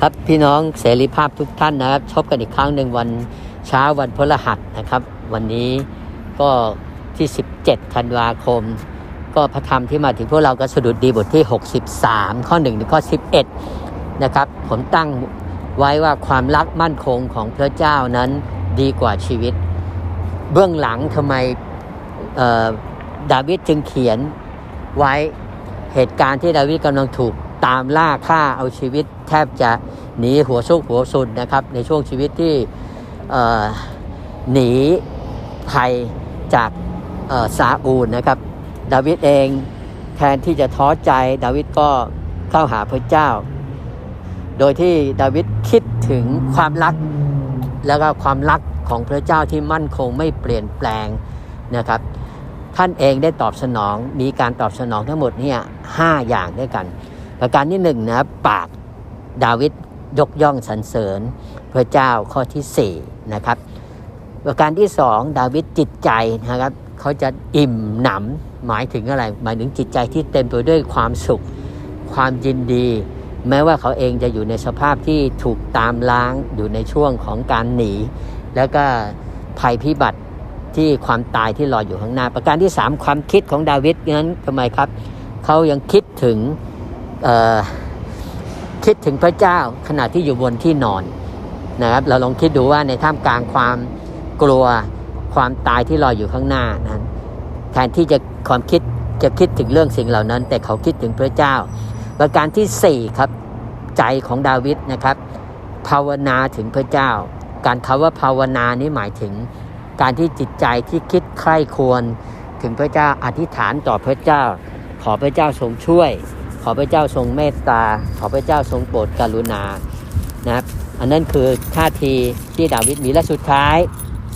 ครับพี่น้องเสรีภาพทุกท่านนะครับชบกันอีกครั้งหนึ่งวันเช้าวันพฤหัสนะครับ วันนี้ก็ที่ 17 ธันวาคม ก็พระธรรมที่มาถึงพวกเราก็สดุดดีบทที่ 63 ข้อ1ถึงข้อ 11 นะครับ ผมตั้งไว้ว่าความรักมั่นคงของพระเจ้านั้นดีกว่าชีวิต เบื้องหลังทำไมดาวิดจึงเขียนไว้เหตุการณ์ที่ดาวิดกำลังถูก ตามล่าฆ่าเอาชีวิต แทบจะหนีหัวซุกหัวซุนนะครับ ในช่วงชีวิตที่หนีภัยจากซาอูลนะครับ ดาวิดเองแทนที่จะท้อใจ ดาวิดก็เข้าหาพระเจ้า โดยที่ดาวิดคิดถึงความรักแล้วก็ความรักของพระเจ้าที่มั่นคงไม่เปลี่ยนแปลงนะครับ ท่านเองได้ตอบสนองมีการตอบสนองทั้งหมดเนี่ยห้าอย่างด้วยกัน ประการที่หนึ่งนะครับปากดาวิดยกย่องสรรเสริญพระเจ้าข้อที่สี่นะครับ ประการที่สองดาวิดจิตใจนะครับ เขาจะอิ่มหนำหมายถึงอะไร หมายถึงจิตใจที่เต็มไปด้วยความสุข ความยินดี แม้ว่าเขาเองจะอยู่ในสภาพที่ถูกตามล้างอยู่ในช่วงของการหนี แล้วก็ภัยพิบัติที่ความตายที่รออยู่ข้างหน้า ประการที่ 3 ความคิดของดาวิดนั้นทำไมครับ เขายังคิดถึง คิดถึงพระเจ้าขณะที่อยู่บนที่นอนนะครับ เราลองคิดดูว่าในท่ามกลางความกลัวความตายที่รออยู่ข้างหน้านั้นแทนที่จะความคิดจะคิดถึงเรื่องสิ่งเหล่านั้น แต่เขาคิดถึงพระเจ้า ประการที่ 4 ครับ ใจของดาวิดนะครับ ภาวนาถึงพระเจ้า การคำว่าภาวนานี้หมายถึง การที่จิตใจที่คิดใคร่ควรถึงพระเจ้าอธิษฐานต่อพระเจ้า ขอพระเจ้าทรงช่วย อพระเจ้าทรงเมตตา ขอพระเจ้าทรงโปรดกรุณานะครับอันนั้นคือท่าทีที่ดาวิดมีและสุดท้าย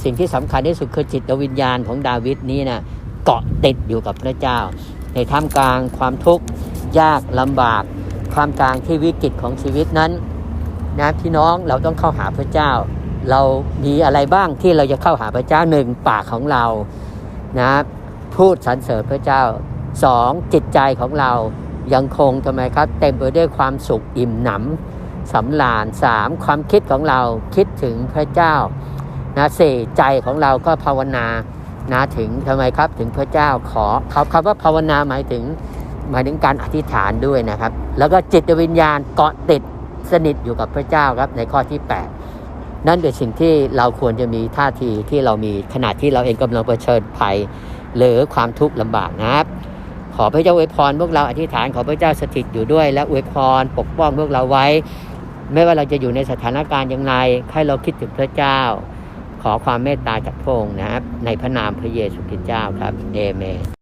สิ่งที่สำคัญที่สุดคือจิตวิญญาณของดาวิดนี้นะเกาะติดอยู่กับพระเจ้า ในท่ามกลางความทุกข์ยากลำบากความกลางที่วิกฤตของชีวิตนั้นนะพี่น้องเราต้องเข้าหาพระเจ้า เรามีอะไรบ้างที่เราจะเข้าหาพระเจ้าหนึ่งปากของเรานะพูดสรรเสริญพระเจ้าสองจิตใจของเรา ยังคงทำไมครับเต็มไปด้วยความสุขอิ่มหนำสำราญสามความคิดของเราคิดถึงพระเจ้านะสี่ใจของเราก็ภาวนานะถึงทำไมครับถึงพระเจ้าขอเขาคำว่าภาวนาหมายถึงหมายถึงการอธิษฐานด้วยนะครับ แล้วก็จิตวิญญาณเกาะติดสนิทอยู่กับพระเจ้าครับในข้อที่ 8 นั่นเป็นสิ่งที่เราควรจะมีท่าทีที่เรามีขณะที่เราเองกำลังเผชิญภัย หรือความทุกข์ลำบากนะครับ อพระเจ้าอวยพรพวกเราอธิษฐานขอพระเจ้าสถิตอยู่ด้วย และอวยพรปกป้องพวกเราไว้ ไม่ว่าเราจะอยู่ในสถานการณ์อย่างไรให้เราคิดถึงพระเจ้า ขอความเมตตาจากพระองค์นะครับ ในพระนามพระเยซูคริสต์เจ้าครับเอเมน